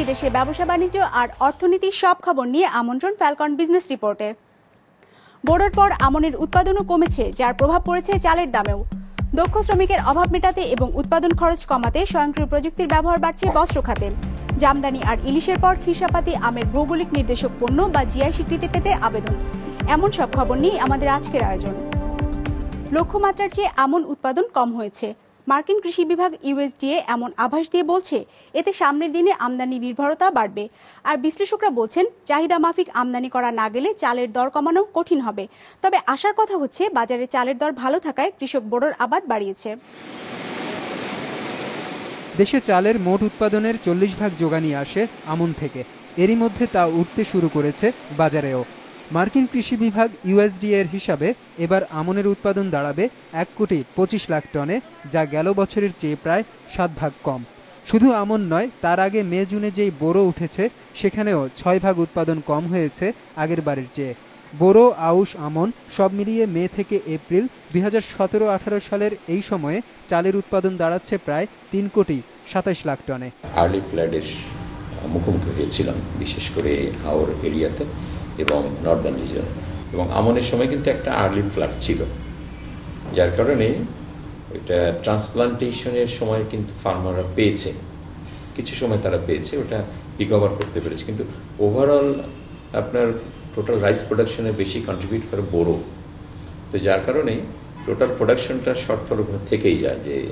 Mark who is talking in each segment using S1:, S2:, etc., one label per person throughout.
S1: দেশ বিদেশে ব্যবসা বাণিজ্য আর অর্থনীতির সব খবর নিয়ে আমন্ত্রণ ফ্যালকন বিজনেস রিপোর্টে বোরোর পর আমনের উৎপাদনও কমেছে, যার প্রভাব পড়েছে চালের দামেও। দক্ষ শ্রমিকের অভাব মেটাতে এবং উৎপাদন খরচ কমাতে স্বয়ংক্রিয় প্রযুক্তির ব্যবহার বাড়ছে বস্ত্র খাতে। জামদানি আর ইলিশের পর খিসাপাতি আমের ভৌগোলিক নির্দেশক পণ্য বা জিআই স্বীকৃতি পেতে আবেদন। এমন সব খবর নিয়ে আমাদের আজকের আয়োজন। লক্ষ্যমাত্রার চেয়ে আমন উৎপাদন কম হয়েছে। মার্কিন কৃষি বিভাগ ইউএসডিএ এমন আভাস দিয়ে বলছে, এতে সামনের দিনে আমদানি নির্ভরতা বাড়বে। আর বিশ্লেষকরা বলছেন, চাহিদা মাফিক আমদানি করা না গেলে চালের দর কমানো কঠিন হবে। তবে আশার কথা হচ্ছে, বাজারে চালের দর ভালো থাকায় কৃষক বোরোর আবাদ বাড়িয়েছে।
S2: দেশে চালের মোট উৎপাদনের চল্লিশ ভাগ যোগানই আসে আমন থেকে। এরই মধ্যে তা উঠতে শুরু করেছে বাজারেও। মার্কিন কৃষি বিভাগ ইউএসডি এর হিসাবে এবার আমনের উৎপাদন দাঁড়াবে এক কোটি পঁচিশ লাখ টনে, যা গেল বছরের চেয়ে প্রায় সাত ভাগ কম। শুধু আমন নয়, তার আগে মে, জুনে যেই বোরো উঠেছে, সেখানেও ছয় ভাগ উৎপাদন কম হয়েছে আগের বারের চেয়ে। বোরো, আউশ, আমন সব মিলিয়ে মে থেকে এপ্রিল দুই হাজার সতেরো আঠারো সালের এই সময়ে চালের উৎপাদন দাঁড়াচ্ছে প্রায় তিন কোটি সাতাশ লাখ টনে।
S3: আর্লি ফ্লাডের মুখোমুখি হয়েছিলাম, বিশেষ করে হাওর এরিয়াতে। এবং নর্দার্ন রিজন এবং আমনের সময় কিন্তু একটা আর্লি ফ্লাড ছিল, যার কারণে ওইটা ট্রান্সপ্লান্টেশনের সময় কিন্তু ফার্মাররা পেয়েছে। কিছু সময় তারা পেয়েছে, ওটা রিকভার করতে পেরেছে। কিন্তু ওভারঅল আপনার টোটাল রাইস প্রোডাকশনে বেশি কন্ট্রিবিউট করে বড়ো তো যার কারণে টোটাল প্রোডাকশনটা শর্টফল থেকেই যায় যে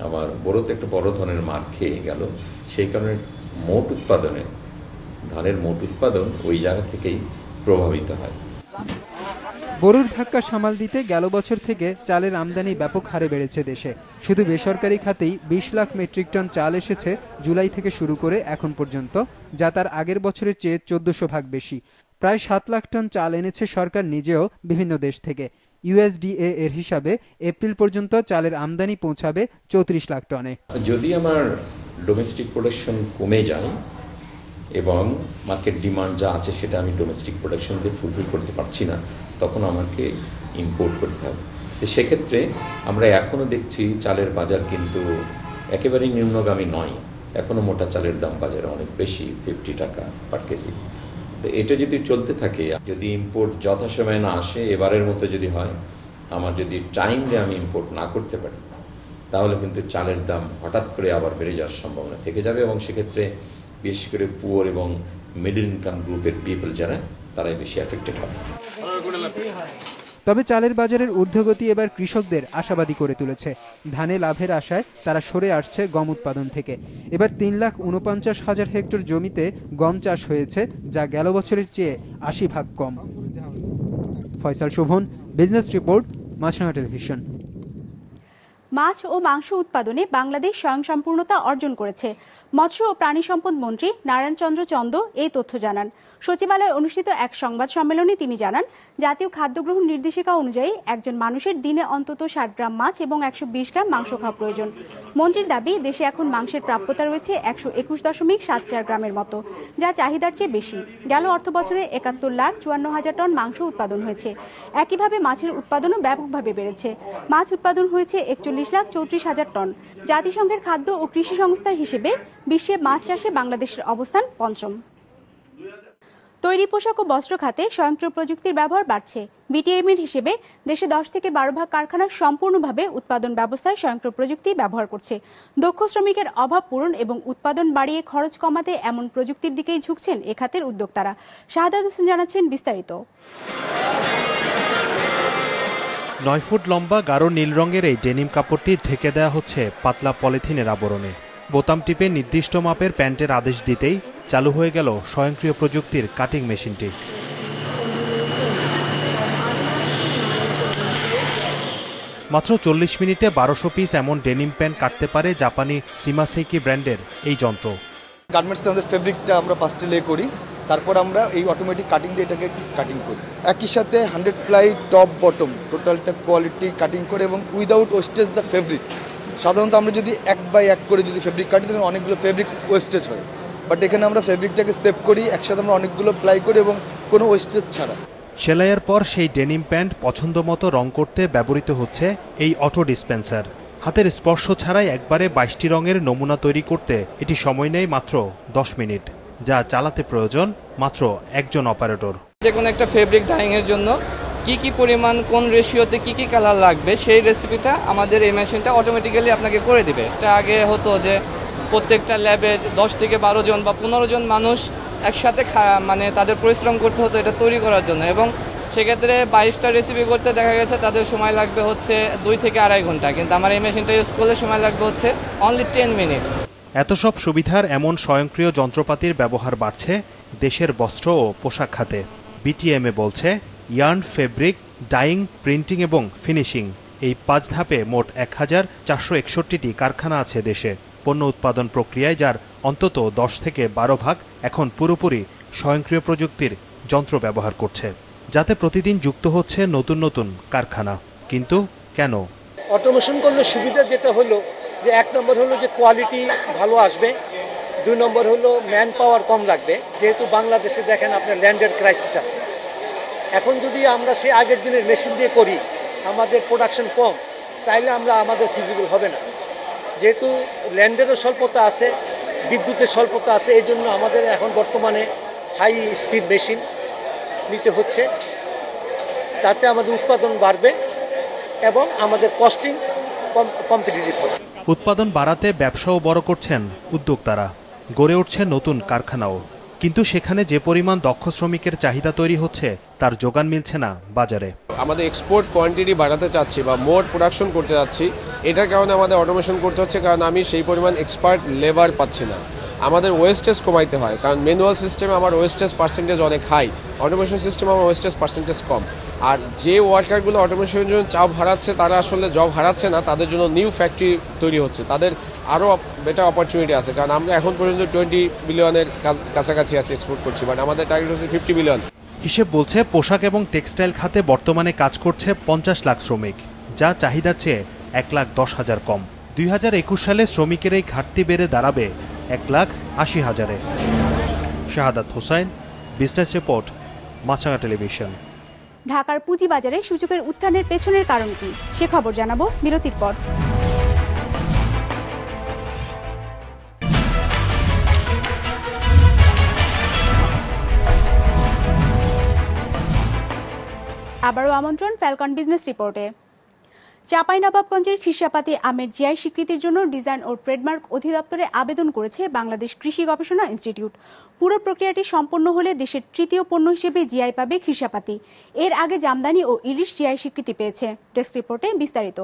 S3: আমার বড়োতে একটা বড় ধরনের মার খেয়ে গেল। সেই কারণে মোট উৎপাদনে ধানের মোট উৎপাদন ওই জায়গা থেকেই প্রভাবিত হয়।
S2: গরুর ধাক্কা সামাল দিতে গেল বছর থেকে চালের আমদানি ব্যাপক হারে বেড়েছে দেশে। শুধু বেসরকারি খাতেই বিশ লাখ মেট্রিক টন চাল এসেছে জুলাই থেকে শুরু করে এখন পর্যন্ত যা তার আগের বছরের চেয়ে চোদ্দশো ভাগ বেশি। প্রায় সাত লাখ টন চাল এনেছে সরকার নিজেও বিভিন্ন দেশ থেকে। ইউএসডিএ এর হিসাবে এপ্রিল পর্যন্ত চালের আমদানি পৌঁছাবে চৌত্রিশ লাখ টনে।
S3: যদি আমার ডোমেস্টিক প্রোডাকশন কমে যায় এবং মার্কেট ডিমান্ড যা আছে সেটা আমি ডোমেস্টিক প্রোডাকশন দিয়ে ফুলফিল করতে পারছি না, তখন আমাকে ইম্পোর্ট করতে হবে। তো সেক্ষেত্রে আমরা এখনও দেখছি চালের বাজার কিন্তু একেবারেই নিম্নগামী নয়। এখনও মোটা চালের দাম বাজারে অনেক বেশি ফিফটি টাকা পার কেজি। তো এটা যদি চলতে থাকে, যদি ইম্পোর্ট যথাসময়ে না আসে, এবারের মতো যদি হয়, আমার যদি টাইমে আমি ইম্পোর্ট না করতে পারি, তাহলে কিন্তু চালের দাম হঠাৎ করে আবার বেড়ে যাওয়ার সম্ভাবনা থেকে যাবে এবং সেক্ষেত্রে বিশেষ করে পুয়ার এবং মিডল ইনকাম গ্রুপের পিপল যারা, তারাই বেশি অ্যাফেক্টেড হবে।
S2: তবে চালের বাজারের ঊর্ধ্বগতি এবার কৃষকদের আশাবাদী করে তুলেছে। ধানে লাভের আশায় তারা সরে আসছে গম উৎপাদন থেকে। এবার তিন লাখ উনপঞ্চাশ হাজার হেক্টর জমিতে গম চাষ হয়েছে, যা গেল বছরের চেয়ে আশি ভাগ কম। Faisal Shovon business report Maasranga Television
S1: মাছ ও মাংস উৎপাদনে বাংলাদেশ স্বয়ংসম্পূর্ণতা অর্জন করেছে। মৎস্য ও প্রাণী সম্পদ মন্ত্রী নারায়ণ চন্দ্র চন্দ এই তথ্য জানান। সচিবালয়ে অনুষ্ঠিত এক সংবাদ সম্মেলনে তিনি জানান, জাতীয় খাদ্য গ্রহণ নির্দেশিকা অনুযায়ী একজন মানুষের দিনে অন্তত ষাট গ্রাম মাছ এবং একশো বিশ গ্রাম মাংস খাওয়া প্রয়োজন। মন্ত্রীর দাবি, দেশে এখন মাংসের প্রাপ্যতা রয়েছে একশো একুশ দশমিক সাত চার গ্রামের মতো, যা চাহিদার চেয়ে বেশি। গেল অর্থ বছরে একাত্তর লাখ চুয়ান্ন হাজার টন মাংস উৎপাদন হয়েছে। একইভাবে মাছের উৎপাদনও ব্যাপকভাবে বেড়েছে। মাছ উৎপাদন হয়েছে একচল্লিশ লাখ চৌত্রিশ হাজার টন। জাতিসংঘের খাদ্য ও কৃষি সংস্থার হিসেবে বিশ্বে মাছ চাষে বাংলাদেশের অবস্থান পঞ্চম। তৈরি পোশাক ও বস্ত্র খাতে স্বয়ংক্রিয় প্রযুক্তির ব্যবহার বাড়ছে। বিটিএমের হিসেবে দেশে দশ থেকে বারো ভাগ কারখানা সম্পূর্ণভাবে উৎপাদন ব্যবস্থায় স্বয়ংক্রিয় প্রযুক্তি ব্যবহার করছে। দক্ষ শ্রমিকের অভাব পূরণ এবং উৎপাদন বাড়িয়ে খরচ কমাতে এমন প্রযুক্তির দিকেই ঝুঁকছেন এ খাতের উদ্যোক্তারা। শাহাদাত হোসেন জানাচ্ছেন বিস্তারিত।
S4: নয় ফুট লম্বা গাঢ় নীল রঙের এই ডেনিম কাপড়টি ঢেকে দেওয়া হচ্ছে পাতলা পলিথিনের আবরণে। বোতাম টিপে নির্দিষ্ট মাপের প্যান্টের আদেশ দিতেই চালু হয়ে গেল স্বয়ংক্রিয় প্রযুক্তির কাটিং মেশিনটি। মাত্র চল্লিশ মিনিটে বারোশো পিস এমন ডেনিম প্যান্ট কাটতে পারে জাপানি সিমাসেকি ব্র্যান্ডের এই যন্ত্র।
S5: গার্মেন্টসে আমাদের ফেব্রিকটা আমরা ফার্স্টে লে করি, তারপর আমরা এই অটোমেটিক কাটিং দিয়ে এটাকে কাটিং করি। একই সাথে হান্ড্রেড প্লাই টপ বটম টোটালটা কোয়ালিটি কাটিং করে এবং উইদাউট ওয়েস্টেজ দ্য ফেব্রিক সাধারণত আমরা যদি এক বাই এক করে যদি ফেব্রিক কাটি, তাহলে অনেকগুলো ফেব্রিক ওয়েস্টেজ হয়। বাট এখানে আমরা ফেব্রিকটাকে সেভ করি একসাথে আমরা অনেকগুলো প্লাই করি এবং কোনো ওয়েস্টেজ ছাড়া।
S4: সেলাইয়ের পর সেই ডেনিম প্যান্ট পছন্দ মতো রং করতে ব্যবহৃত হচ্ছে এই অটো ডিসপেন্সার হাতের স্পর্শ ছাড়াই একবারে বাইশটি রঙের নমুনা তৈরি করতে এটি সময় নেয় মাত্র দশ মিনিট যা চালাতে প্রয়োজন মাত্র একজন অপারেটর
S6: যে কোনো একটা ফেব্রিক ডাইংয়ের জন্য কি কি পরিমাণ কোন রেশিওতে কি কি কালার লাগবে সেই রেসিপিটা আমাদের এই মেশিনটা অটোমেটিক্যালি আপনাকে করে দিবে। এটা আগে হতো যে প্রত্যেকটা ল্যাবে দশ থেকে বারো জন বা পনেরো জন মানুষ একসাথে মানে তাদের পরিশ্রম করতে হতো এটা তৈরি করার জন্য। এবং সেক্ষেত্রে বাইশটা রেসিপি করতে দেখা গেছে, তাদের সময় লাগবে হচ্ছে দুই থেকে আড়াই ঘণ্টা। কিন্তু আমার এই মেশিনটা ইউজ করলে সময় লাগবে হচ্ছে অনলি টেন মিনিট
S4: এত সব সুবিধার এমন স্বয়ংক্রিয় যন্ত্রপাতির ব্যবহার বাড়ছে দেশের বস্ত্র ও পোশাক খাতে। বিটিএমএ বলছে ইয়ার্ন ফেব্রিক ডাইং প্রিন্টিং এবং ফিনিশিং এই পাঁচ ধাপে মোট এক হাজার চারশো একষট্টিটি কারখানা আছে দেশে। পণ্য উৎপাদন প্রক্রিয়ায়, যার অন্তত দশ থেকে বারো ভাগ এখন পুরোপুরি স্বয়ংক্রিয় প্রযুক্তির যন্ত্র ব্যবহার করছে, যাতে প্রতিদিন যুক্ত হচ্ছে নতুন নতুন কারখানা। কিন্তু কেন?
S7: অটোমেশন করলে সুবিধা যেটা হলো যে এক নম্বর হলো যে কোয়ালিটি ভালো আসবে, দুই নম্বর হলো ম্যান পাওয়ার কম লাগবে। যেহেতু বাংলাদেশে দেখেন আপনার ল্যান্ডের ক্রাইসিস আছে। এখন যদি আমরা সে আগের দিনের মেশিন দিয়ে করি, আমাদের প্রোডাকশন কম, তাইলে আমরা আমাদের ফিজিবল হবে না। যেহেতু ল্যান্ডেরও স্বল্পতা আছে, বিদ্যুতের স্বল্পতা আছে, এই জন্য আমাদের এখন বর্তমানে হাই স্পিড মেশিন নিতে হচ্ছে। তাতে আমাদের উৎপাদন বাড়বে এবং আমাদের কস্টিং কম কম্পিটিটিভ হবে।
S4: উৎপাদন বাড়াতে ব্যবসাও বড় করছেন উদ্যোক্তারা। গড়ে উঠছে নতুন কারখানাও। কিন্তু সেখানে যে পরিমাণ দক্ষ শ্রমিকের চাহিদা তৈরি হচ্ছে, তার যোগান মিলছে না বাজারে।
S8: আমাদের এক্সপোর্ট কোয়ান্টিটি বাড়াতে চাচ্ছি বা মোট প্রোডাকশন করতে চাচ্ছি, এটার কারণে আমাদের অটোমেশন করতে হচ্ছে, কারণ আমি সেই পরিমাণ এক্সপার্ট লেবার পাচ্ছি না। আমাদের ওয়েস্টেজ কমাইতে হয়, কারণ ম্যানুয়াল সিস্টেমে আমার ওয়েস্টেজ পার্সেন্টেজ অনেক হাই অটোমেশন সিস্টেমে আমার ওয়েস্টেজ পার্সেন্টেজ কম। আর যে ওয়ার্কারগুলো অটোমেশনের জন্য চাপ হারাচ্ছে, তারা আসলে জব হারাচ্ছে না, তাদের জন্য নিউ ফ্যাক্টরি তৈরি হচ্ছে। তাদের আরও বেটার অপরচুনিটি আছে। কারণ আমরা এখন পর্যন্ত টোয়েন্টি বিলিয়নের কাছাকাছি আছি এক্সপোর্ট করছি। বাট আমাদের টার্গেট হচ্ছে ফিফটি বিলিয়ন
S4: হিসেব বলছে পোশাক এবং টেক্সটাইল খাতে বর্তমানে কাজ করছে পঞ্চাশ লাখ শ্রমিক যা চাহিদার চেয়ে এক লাখ দশ হাজার কম। দুই হাজার একুশ সালে শ্রমিকের এই ঘাটতি বেড়ে দাঁড়াবে এক লাখ আশি হাজারে। Shahadat Hossain business report Maasranga Television.
S1: ঢাকার পুঁজিবাজারে সূচকের উত্থানের পেছনের কারণ কি? সে খবর জানাব বিরতির পর। আবারও আমন্ত্রণ ফ্যালকন বিজনেস রিপোর্টে চাঁপাইনবাবগঞ্জের খ্রিসাপাতি আমের জিআই স্বীকৃতির জন্য ডিজাইন ও ট্রেডমার্ক অধিদপ্তরে আবেদন করেছে বাংলাদেশ কৃষি গবেষণা ইনস্টিটিউট। পুরো প্রক্রিয়াটি সম্পন্ন হলে দেশের তৃতীয় পণ্য হিসেবে জিআই পাবে খ্রিসাপাতি। এর আগে জামদানি ও ইলিশ জিআই স্বীকৃতি পেয়েছে। ডেস্ক রিপোর্টে বিস্তারিত।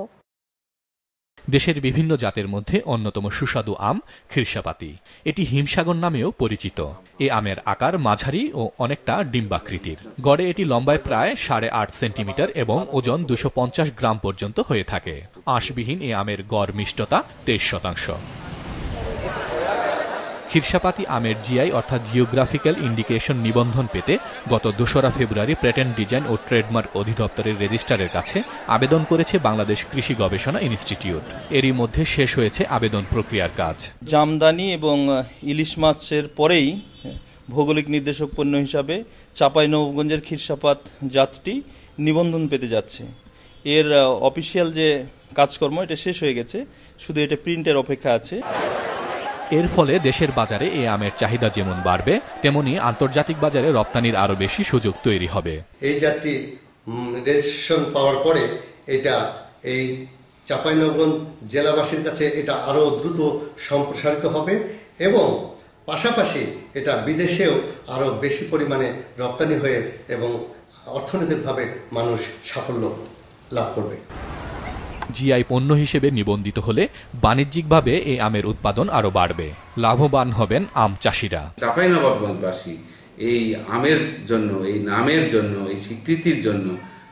S9: দেশের বিভিন্ন জাতের মধ্যে অন্যতম সুস্বাদু আম খিরসাপাতি। এটি হিমসাগর নামেও পরিচিত। এ আমের আকার মাঝারি ও অনেকটা ডিম্বাকৃতির। গড়ে এটি লম্বায় প্রায় সাড়ে আট সেন্টিমিটার এবং ওজন দুশো গ্রাম পর্যন্ত হয়ে থাকে। আঁশবিহীন এ আমের গড় মিষ্টতা তেইশ শতাংশ। খিরসাপাতি আমের জিআই অর্থাৎ জিওগ্রাফিক্যাল ইন্ডিকেশন নিবন্ধন পেতে গত দোসরা ফেব্রুয়ারি প্যাটেন্ট ডিজাইন ও ট্রেডমার্ক অধিদপ্তরের রেজিস্ট্রারের কাছে আবেদন করেছে বাংলাদেশ কৃষি গবেষণা ইনস্টিটিউট। এরই মধ্যে শেষ হয়েছে আবেদন প্রক্রিয়ার কাজ।
S10: জামদানি এবং ইলিশ মাছের পরেই ভৌগোলিক নির্দেশক পণ্য হিসাবে চাঁপাইনবাবগঞ্জের খিরসাপাত জাতটি নিবন্ধন পেতে যাচ্ছে। এর অফিসিয়াল যে কাজকর্ম, এটা শেষ হয়ে গেছে। শুধু এটা প্রিন্টের অপেক্ষা আছে।
S9: এর ফলে দেশের বাজারে এ আমের চাহিদা যেমন বাড়বে, তেমনি আন্তর্জাতিক বাজারে রপ্তানির আরও বেশি সুযোগ তৈরি হবে।
S11: এই জাতটি রেজিস্ট্রেশন পাওয়ার পরে এটা এই চাঁপাইনগঞ্জ জেলাবাসীর কাছে এটা আরও দ্রুত সম্প্রসারিত হবে এবং পাশাপাশি এটা বিদেশেও আরও বেশি পরিমাণে রপ্তানি হয়ে এবং অর্থনৈতিকভাবে মানুষ সাফল্য লাভ করবে।
S9: জিআই পণ্য হিসেবে নিবন্ধিত হলে বাণিজ্যিকভাবে এই আমের উৎপাদন আরও বাড়বে। লাভবান হবেন আম চাষিরা।
S12: চাঁপাইনবাবগঞ্জবাসী এই আমের জন্য এই নামের জন্য এই স্বীকৃতির জন্য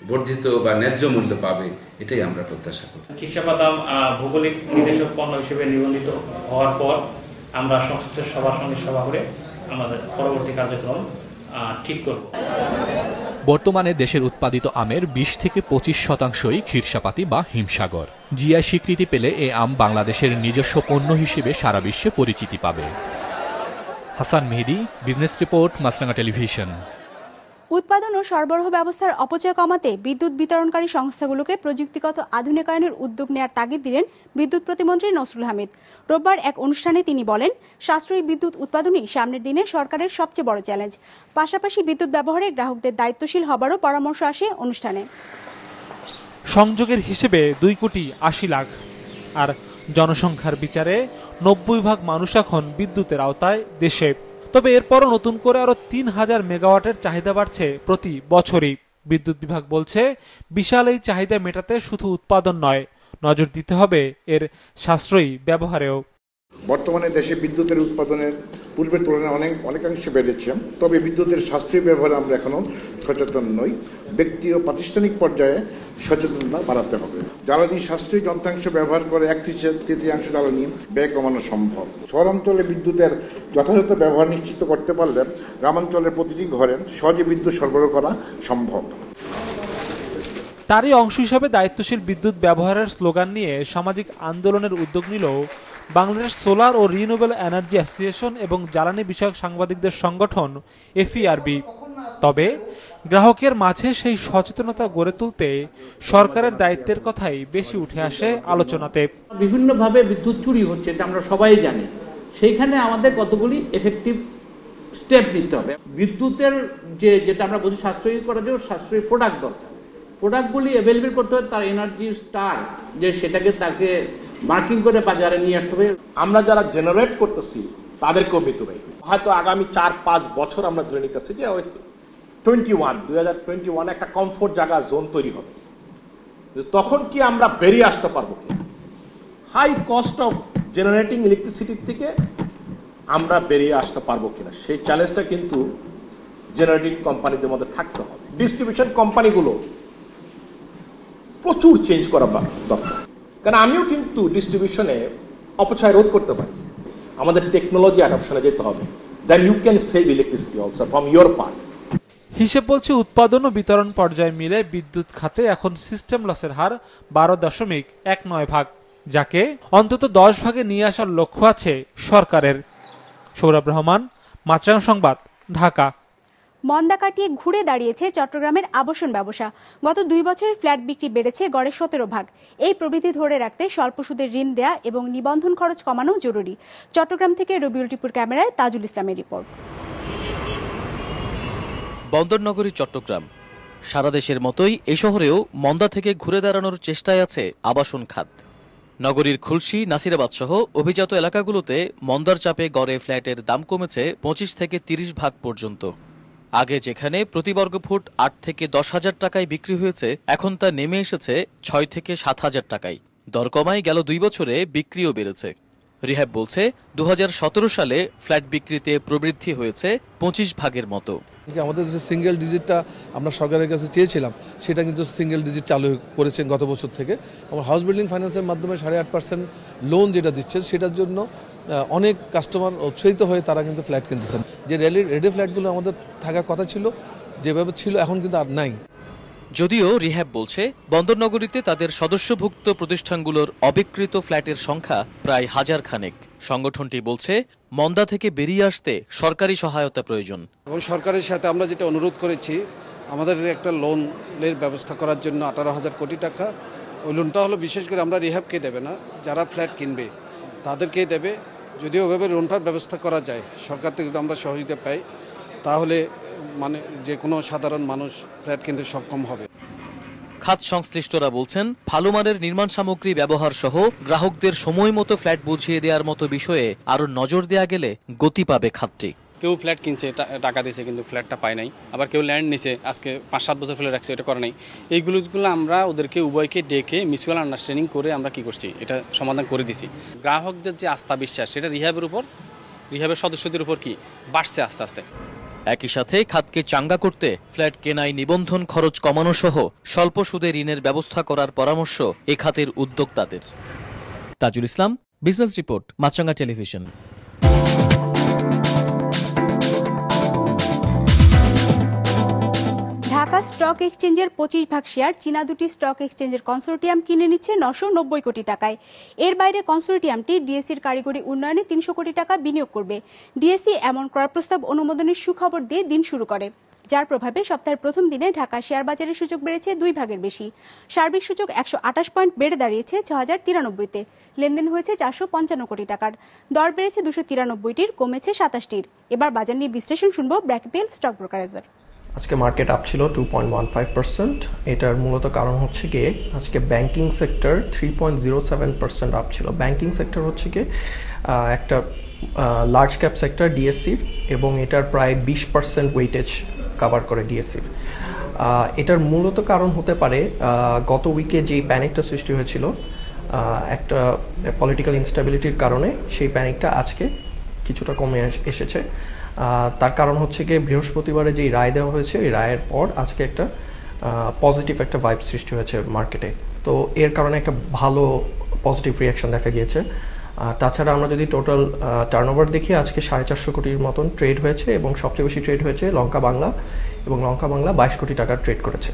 S12: বর্ধিত বা ন্যায্য মূল্য পাবে এটাই আমরা প্রত্যাশা করি।
S13: খিরসাপাতাম ভৌগোলিক নির্দেশক পণ্য হিসেবে নিবন্ধিত হওয়ার পর আমরা সংশ্লিষ্ট সবার সঙ্গে সভা করে আমাদের পরবর্তী কার্যক্রম ঠিক করব।
S9: বর্তমানে দেশের উৎপাদিত আমের বিশ থেকে পঁচিশ শতাংশই ক্ষীরসাপাতি বা হিমসাগর। জিআই স্বীকৃতি পেলে এ আম বাংলাদেশের নিজস্ব পণ্য হিসেবে সারা বিশ্বে পরিচিতি পাবে। Hasan Mehedi, business report Maasranga Television.
S1: উৎপাদন ও সরবরাহ ব্যবস্থার অপচয় কমাতে বিদ্যুৎ বিতরণকারী সংস্থাগুলোকে প্রযুক্তিগত আধুনিকায়নের উদ্যোগ নেওয়ার তাগিদ দিলেন বিদ্যুৎ প্রতিমন্ত্রী নসরুল হামিদ। রোববার এক অনুষ্ঠানে তিনি বলেন, সাশ্রয়ী বিদ্যুৎ উৎপাদনই সামনের দিনে সরকারের সবচেয়ে বড় চ্যালেঞ্জ। পাশাপাশি বিদ্যুৎ ব্যবহারে গ্রাহকদের দায়িত্বশীল হবারও পরামর্শ আসে অনুষ্ঠানে।
S14: সংযোগের হিসেবে দুই কোটি আশি লাখ। আর জনসংখ্যার বিচারে নব্বই ভাগ মানুষ এখন বিদ্যুতের আওতায় দেশে। তবে এরপরও নতুন করে আরও তিন হাজার মেগাওয়াটের চাহিদা বাড়ছে প্রতি বছরই। বিদ্যুৎ বিভাগ বলছে, বিশাল এই চাহিদা মেটাতে শুধু উৎপাদন নয়, নজর দিতে হবে এর সাশ্রয়ী ব্যবহারেও।
S15: বর্তমানে দেশে বিদ্যুতের উৎপাদনের পূর্বের তুলনায় অনেক অনেকাংশে বেড়েছে। তবে বিদ্যুতের সাশ্রয়ী ব্যবহারে আমরা এখনও সচেতন নই। ব্যক্তি ও প্রাতিষ্ঠানিক পর্যায়ে সচেতনতা বাড়াতে হবে। জ্বালানি সাশ্রয়ী যন্ত্রাংশ ব্যবহার করে এক তৃতীয়াংশ জ্বালানি ব্যয় কমানো সম্ভব। শহরাঞ্চলে বিদ্যুতের যথাযথ ব্যবহার নিশ্চিত করতে পারলে গ্রামাঞ্চলের প্রতিটি ঘরে সহজে বিদ্যুৎ সরবরাহ করা সম্ভব।
S14: তারই অংশ হিসাবে দায়িত্বশীল বিদ্যুৎ ব্যবহারের স্লোগান নিয়ে সামাজিক আন্দোলনের উদ্যোগ নিল বাংলাদেশ সোলার ও রিনিউয়েবল এনার্জি অ্যাসোসিয়েশন এবং জ্বালানি বিষয়ক সাংবাদিকদের সংগঠন এফইআরবি তবে গ্রাহকের মাঝে সেই সচেতনতা গড়ে তুলতে সরকারের দায়িত্বের কথাই বেশি উঠে আসে আলোচনাতে।
S16: বিভিন্নভাবে বিদ্যুৎ চুরি হচ্ছে, এটা আমরা সবাই জানি। সেইখানে আমাদের কতগুলি এফেক্টিভ স্টেপ নিতে হবে। বিদ্যুতের যে, যেটা আমরা বলছি সাশ্রয়ী করার জন্য সাশ্রয়ী প্রোডাক্ট দরকার। প্রোডাক্টগুলি অ্যাভেলেবেল করতে হবে তার এনার্জি স্টার যে, সেটাকে তাকে মার্কিং করে বাজারে নিয়ে আসতে হবে।
S17: আমরা যারা জেনারেট করতেছি, তাদেরকেও নেই হয়তো আগামী চার, পাঁচ বছর আমরা ধরে নিতেছি যে ওই টোয়েন্টি ওয়ান দুই হাজার টোয়েন্টি ওয়ান একটা কমফোর্ট জায়গা জোন তৈরি হবে। তখন কি আমরা বেরিয়ে আসতে পারব কি? হাই কস্ট অফ জেনারেটিং ইলেকট্রিসিটির থেকে আমরা বেরিয়ে আসতে পারব কিনা? সেই চ্যালেঞ্জটা কিন্তু জেনারেটিং কোম্পানিদের মধ্যে থাকতে হবে। ডিস্ট্রিবিউশন কোম্পানিগুলো প্রচুর চেঞ্জ করা দরকার। কারণ আমিও কিন্তু ডিস্ট্রিবিউশনে অপচয় রোধ করতে পারি। আমাদের টেকনোলজি অ্যাডপশনে যেতে হবে। Then you can save electricity also from your part
S14: হিসেব বলছে উৎপাদন ও বিতরণ পর্যায়ে মিলে বিদ্যুৎ খাতে এখন সিস্টেম লসের হার বারো দশমিক এক নয় ভাগ, যাকে অন্তত দশ ভাগে নিয়ে আসার লক্ষ্য আছে সরকারের। সৌরভ রহমান মাছরাং সংবাদ, ঢাকা।
S1: মন্দা কাটিয়ে ঘুরে দাঁড়িয়েছে চট্টগ্রামের আবাসন ব্যবসা। গত দুই বছরের ফ্ল্যাট বিক্রি বেড়েছে গড়ে সতেরো ভাগ। এই প্রবৃদ্ধি ধরে রাখতে স্বল্প সুদের ঋণ দেয়া এবং নিবন্ধন খরচ কমানো জরুরি। চট্টগ্রাম থেকে রবিউল টিপুর ক্যামেরায় তাজুল ইসলামের রিপোর্ট।
S18: বন্দরনগরী, চট্টগ্রাম। সারা দেশের মতোই এ শহরেও মন্দা থেকে ঘুরে দাঁড়ানোর চেষ্টায় আছে আবাসন খাত। নগরীর খুলশি, নাসিরাবাদ সহ অভিজাত এলাকাগুলোতে মন্দার চাপে গড়ে ফ্ল্যাটের দাম কমেছে পঁচিশ থেকে তিরিশ ভাগ পর্যন্ত। আগে যেখানে প্রতি বর্গ ফুট আট থেকে দশ হাজার টাকায় বিক্রি হয়েছে, এখন তা নেমে এসেছে ছয় থেকে সাত হাজার টাকায়। দর কমায় গেল দুই বছরে বিক্রিও বেড়েছে। রিহ্যাব বলছে দু হাজার সতেরো সালে ফ্ল্যাট বিক্রিতে প্রবৃদ্ধি হয়েছে পঁচিশ ভাগের মতো।
S19: আমাদের যে সিঙ্গেল ডিজিটটা আমরা সরকারের কাছে চেয়েছিলাম, সেটা কিন্তু সিঙ্গেল ডিজিট চালু করেছেন গত বছর থেকে। আমার হাউস বিল্ডিং ফাইন্যান্সের মাধ্যমে সাড়ে আট পার্সেন্ট লোন যেটা দিচ্ছেন, সেটার জন্য অনেক কাস্টমার উৎসাহিত হয়ে তারা কিন্তু ফ্ল্যাট কিনতেছেন। যে রেলি রেডি ফ্ল্যাটগুলো আমাদের থাকার কথা ছিল যেভাবে ছিল এখন কিন্তু আর নাই।
S18: যদিও রিহ্যাব বলছে বন্দরনগরীতে তাদের সদস্যভুক্ত প্রতিষ্ঠানগুলোর অবিকৃত ফ্ল্যাটের সংখ্যা প্রায় হাজার খানেক। সংগঠনটি বলছে মন্দা থেকে বেরিয়ে আসতে সরকারি সহায়তা প্রয়োজন।
S20: এবং সরকারের সাথে আমরা যেটা অনুরোধ করেছি আমাদের একটা লোনের ব্যবস্থা করার জন্য আঠারো হাজার কোটি টাকা। ওই লোনটা হলো বিশেষ করে আমরা রিহ্যাবকে দেবে না যারা ফ্ল্যাট কিনবে তাদেরকেই দেবে। যদি ওভাবে লোনটার ব্যবস্থা করা যায়, সরকার থেকে যদি আমরা সহযোগিতা পাই, তাহলে মানে যে কোনো সাধারণ মানুষ ফ্ল্যাট কিনতে সক্ষম হবে।
S18: খাত সংশ্লিষ্টরা বলছেন, ভালো মানের নির্মাণ সামগ্রী ব্যবহার সহ গ্রাহকদের সময় মতো ফ্ল্যাট বুঝিয়ে দেওয়ার মতো বিষয়ে আরও নজর দেয়া গেলে গতি পাবে খাতটি।
S21: কেউ ফ্ল্যাট কিনছে টাকা দিয়েছে কিন্তু ফ্ল্যাটটা পায় নাই। আবার কেউ ল্যান্ড নিছে, আজকে পাঁচ সাত বছর ফ্ল্যাট রাখছে, এটা করে নাই। এইগুলোগুলো আমরা ওদেরকে, উভয়কে ডেকে মিউচুয়াল আন্ডারস্ট্যান্ডিং করে আমরা কি করছি, এটা সমাধান করে দিছি। গ্রাহকদের যে আস্থা বিশ্বাস, সেটা রিহাবের উপর রিহাবের সদস্যদের উপর কি? বাড়ছে আস্তে আস্তে।
S18: একই সাথে খাতকে চাঙ্গা করতে ফ্ল্যাট কেনায় নিবন্ধন খরচ কমানো সহ স্বল্প সুদে ঋণের ব্যবস্থা করার পরামর্শ এ খাতের উদ্যোক্তাদের। Tajul Islam, business report Maasranga Television.
S1: Stock এক্সচেঞ্জের পঁচিশ ভাগ শেয়ার চীনা দুটি স্টক এক্সচেঞ্জের কনসোর্টিয়াম কিনে নিচ্ছে নশো নব্বই কোটি টাকায়। এর বাইরে কনসোর্টিয়ামটি ডিএসসির কারিগরি উন্নয়নে তিনশো কোটি টাকা বিনিয়োগ করবে। ডিএসসি এমন ক্রয় প্রস্তাব অনুমোদনের সুখবর দিয়ে দিন শুরু করে। যার প্রভাবে সপ্তাহের প্রথম দিনে ঢাকার শেয়ার বাজারের সূচক বেড়েছে দুই ভাগের বেশি। সার্বিক সূচক একশো আঠাশ পয়েন্ট বেড়ে দাঁড়িয়েছে ছ হাজার তিরানব্বইতে লেনদেন হয়েছে চারশো পঞ্চান্ন কোটি টাকার। দর বেড়েছে দুশো তিরানব্বইটির কমেছে সাতাশটির এবার বাজার নিয়ে বিশ্লেষণ শুনব ব্র্যাকপিএল স্টক ব্রোকারেজের।
S22: আজকে মার্কেট আপ ছিল two point one five percent এটার মূলত কারণ হচ্ছে গিয়ে আজকে banking sector three point zero seven percent up ছিল। ব্যাংকিং সেক্টর হচ্ছে গিয়ে একটা লার্জ ক্যাপ সেক্টর ডিএসসির এবং এটার প্রায় বিশ পার্সেন্ট ওয়েটেজ কাভার করে ডিএসসির এটার মূলত কারণ হতে পারে গত উইকে যেই প্যানিকটা সৃষ্টি হয়েছিল একটা পলিটিক্যাল ইনস্টেবিলিটির কারণে সেই প্যানিকটা আজকে কিছুটা কমে এসেছে। তার কারণ হচ্ছে গিয়ে বৃহস্পতিবারে যেই রায় দেওয়া হয়েছে, এই রায়ের পর আজকে একটা পজিটিভ একটা ভাইব সৃষ্টি হয়েছে মার্কেটে তো এর কারণে একটা ভালো পজিটিভ রিয়াকশন দেখা গিয়েছে। তাছাড়া আমরা যদি টোটাল টার্নওভার দেখি, আজকে সাড়ে চারশো কোটির মতন ট্রেড হয়েছে এবং সবচেয়ে বেশি ট্রেড হয়েছে লঙ্কা বাংলা এবং লঙ্কা বাংলা বাইশ কোটি টাকার ট্রেড করেছে।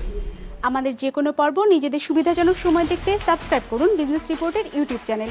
S1: আমাদের যে কোনো পর্ব, নিজেদের সুবিধাজনক সময় দেখতে সাবস্ক্রাইব করুন বিজনেস রিপোর্টের ইউটিউব চ্যানেল